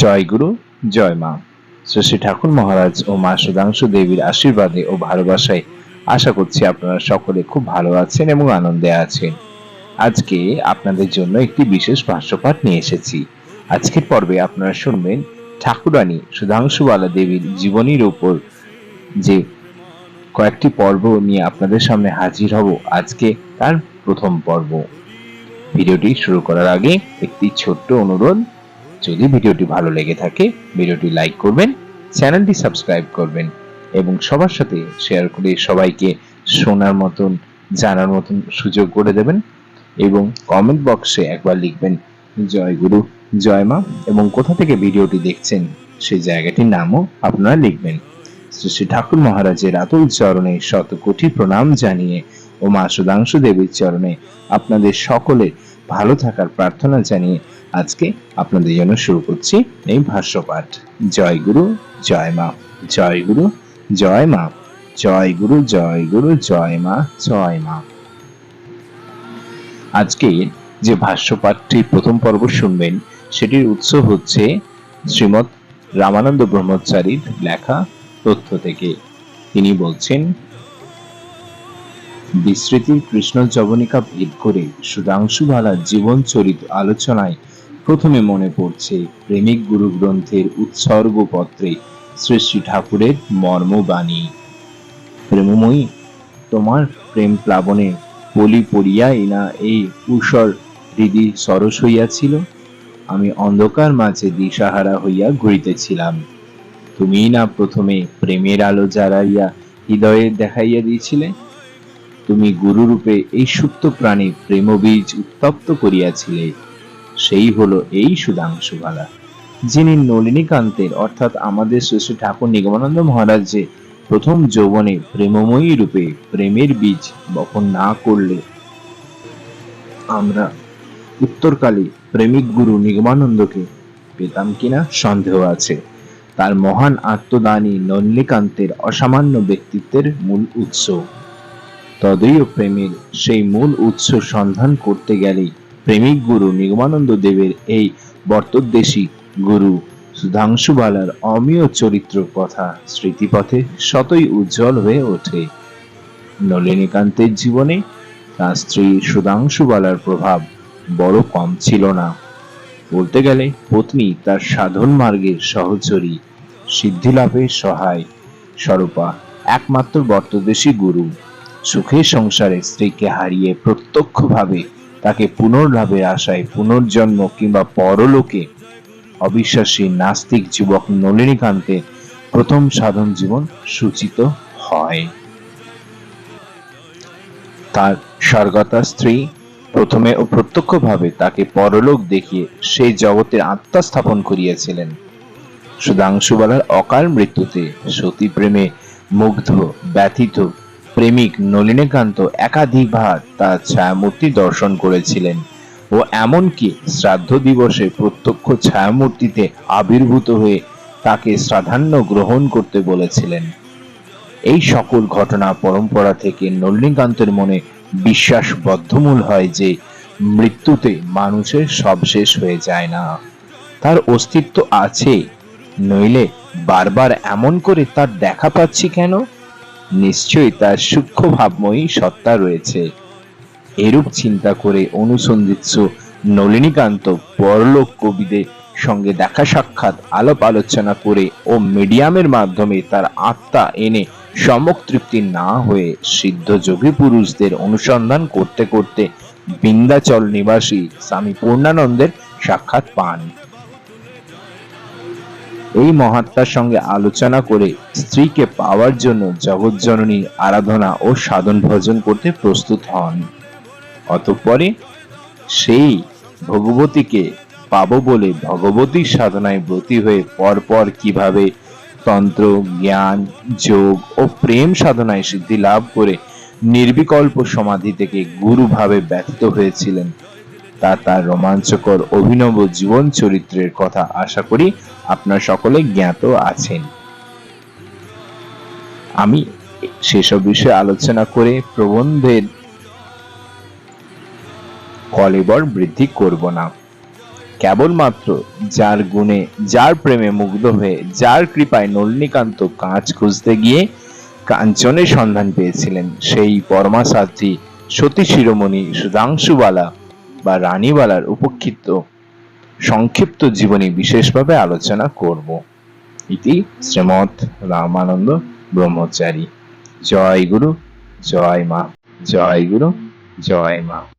জয় গুরু, জয় মা। শ্রী ঠাকুর মহারাজ ও মা সুধাংশু দেবীর আশীর্বাদে ও ভালোবাসায় আশা করছি আপনারা সকলে খুব ভালো আছেন এবং আনন্দে আছেন। আজকে আপনাদের জন্য একটি বিশেষ ভাষ্যপাঠ নিয়ে এসেছি। আজকের পর্বে আপনারা শুনবেন ঠাকুরানী সুধাংশুবালা দেবীর জীবনীর উপর যে কয়েকটি পর্ব নিয়ে আপনাদের সামনে হাজির হব আজকে তার প্রথম পর্ব। ভিডিওটি শুরু করার আগে একটি ছোট্ট অনুরোধ যদি ভিডিওটি ভালো লেগে থাকে, ভিডিওটি লাইক করবেন, চ্যানেলটি সাবস্ক্রাইব করবেন এবং সবার সাথে শেয়ার করে সবাইকে শোনার মতন, জানার মতন সুযোগ করে দেবেন এবং কমেন্ট বক্সে একবার লিখবেন, জয় গুরু, জয় মা এবং কোথা থেকে ভিডিওটি দেখছেন সেই জায়গাটির নামও আপনারা লিখবেন। শ্রী শ্রী ঠাকুর মহারাজের আতুল চরণে শত কোটি প্রণাম জানিয়ে ও মা সুধাংশু দেবীর চরণে আপনাদের সকলের ভালো থাকার প্রার্থনা জানিয়ে আজকে আপনাদের জন্য শুরু করছি এই ভাষ্যপাঠ। জয় গুরু, জয় মা, জয় গুরু, জয় মা, জয় গুরু জয় গুরু, জয় মা জয় মা। আজকে যে ভাষ্যপাঠটি প্রথম পর্ব শুনবেন, সেটির উৎস হচ্ছে শ্রীমৎ রামানন্দ ব্রহ্মচারীর লেখা তথ্য থেকে। তিনি বলছেন বিস্মৃতির কৃষ্ণ জবনিকা ভেদ করে সুধাংশু বালার জীবন চরিত আলোচনায় প্রথমে মনে পড়ছে প্রেমিক গুরু গ্রন্থের উৎসর্গ পত্রে শ্রী ঠাকুরের মর্মবাণী। প্রেমময়ী, তোমার প্রেম প্লাবনে বলি পড়িয়াই না এই উষর হৃদি সরস হইয়াছিল। আমি অন্ধকার মাঝে দিশাহারা হইয়া ঘুরিতেছিলাম। তুমি না প্রথমে প্রেমের আলো জ্বালাইয়া হৃদয়ে দেখাইয়া দিয়েছিলে? তুমি গুরুরূপে এই সুপ্ত প্রাণী প্রেমবীজ উত্তপ্ত করিয়াছিলে। সেই হলো এই সুধাংশুবালা, যিনি নলিনীকান্তের, অর্থাৎ আমাদের শ্রী ঠাকুর নিগমানন্দ মহারাজ প্রথম যৌবনে প্রেমময়ী রূপে প্রেমের বীজ বপন না করলে আমরা উত্তরকালে প্রেমিক গুরু নিগমানন্দকে পেতাম কিনা সন্দেহ আছে। তার মহান আত্মদানী নলিনীকান্তের অসামান্য ব্যক্তিত্বের মূল উৎস। তদৈয় প্রেমের সেই মূল উৎস সন্ধান করতে গেলেই প্রেমিক গুরু নিগমানন্দ দেবের এই বর্তদ্দেশী গুরু সুধাংশুবালার অমীয় চরিত্র কথা স্মৃতিপথে শতই উজ্জ্বল হয়ে ওঠে। নলিনীকান্তের জীবনে তার স্ত্রী সুধাংশুবালার প্রভাব বড় কম ছিল না। বলতে গেলে পত্নী তার সাধন মার্গের সহচরী, সিদ্ধিলাভের সহায়, স্বরূপা একমাত্র বর্তদেশী গুরু। সুখের সংসারে স্ত্রীকে হারিয়ে প্রত্যক্ষভাবে তাকে পুনর্লাভের আশায় পুনর্জন্ম কিংবা পরলোকে অবিশ্বাসী নাস্তিক যুবক নলিনীকান্তের প্রথম সাধন জীবন সূচিত হয়। তার স্বর্গতা স্ত্রী প্রথমে ও প্রত্যক্ষভাবে তাকে পরলোক দেখিয়ে সেই জগতের আত্মা স্থাপন করিয়াছিলেন। সুধাংশুবালার অকাল মৃত্যুতে সতী প্রেমে মুগ্ধ, ব্যথিত প্রেমিক নলিনীকান্ত একাধিকবার তার ছায়ামূর্তি দর্শন করেছিলেন ও এমনকি শ্রাদ্ধ দিবসে প্রত্যক্ষ ছায়ামূর্তিতে আবির্ভূত হয়ে তাকে শ্রাধান্য গ্রহণ করতে বলেছিলেন। এই সকল ঘটনা পরম্পরা থেকে নলিনীকান্তের মনে বিশ্বাস বদ্ধমূল হয় যে মৃত্যুতে মানুষের সব শেষ হয়ে যায় না। তার অস্তিত্ব আছে, নইলে বারবার এমন করে তার দেখা পাচ্ছি কেন? নিশ্চয়ই তার সূক্ষ্ম ভাবময়ী সত্তা রয়েছে। এরূপ চিন্তা করে অনুসন্ধিৎস নলিনীকান্ত পরলোক কবিদের সঙ্গে দেখা সাক্ষাৎ আলাপ আলোচনা করে ও মিডিয়ামের মাধ্যমে তার আত্মা এনে সমক তৃপ্তি না হয়ে সিদ্ধ যোগী পুরুষদের অনুসন্ধান করতে করতে বিন্দাচল নিবাসী স্বামী পূর্ণানন্দের সাক্ষাৎ পান। এই মহাত্মার সঙ্গে আলোচনা করে স্ত্রীকে পাওয়ার জন্য জগৎজননীর আরাধনা ও সাধন ভজন করতে প্রস্তুত হন। অতঃপরে সেই ভগবতীকে পাবো বলে ভগবতীর সাধনায় ব্রতী হয়ে পরপর কীভাবে তন্ত্র, জ্ঞান, যোগ ও প্রেম সাধনায় সিদ্ধি লাভ করে নির্বিকল্প সমাধি থেকে গুরুভাবে ব্যথিত হয়েছিলেন তা তার রোমাঞ্চকর অভিনব জীবন চরিত্রের কথা আশা করি আপনার সকলে জ্ঞাত আছেন। আমি সেসব বিষয়ে আলোচনা করে প্রবন্ধের কলেবর বৃদ্ধি করব না। কেবলমাত্র যার গুণে, যার প্রেমে মুগ্ধ হয়ে, যার কৃপায় নলিনীকান্ত কাঁচ খুঁজতে গিয়ে কাঞ্চনের সন্ধান পেয়েছিলেন, সেই পরমাসাধ্যী সতী শিরোমণি সুধাংশুবালা বা রানীবালার উপক্ষিত সংক্ষিপ্ত জীবনী বিশেষভাবে আলোচনা করব। ইতি শ্রীমৎ রামানন্দ ব্রহ্মচারী। জয় গুরু, জয় মা, জয় গুরু, জয় মা।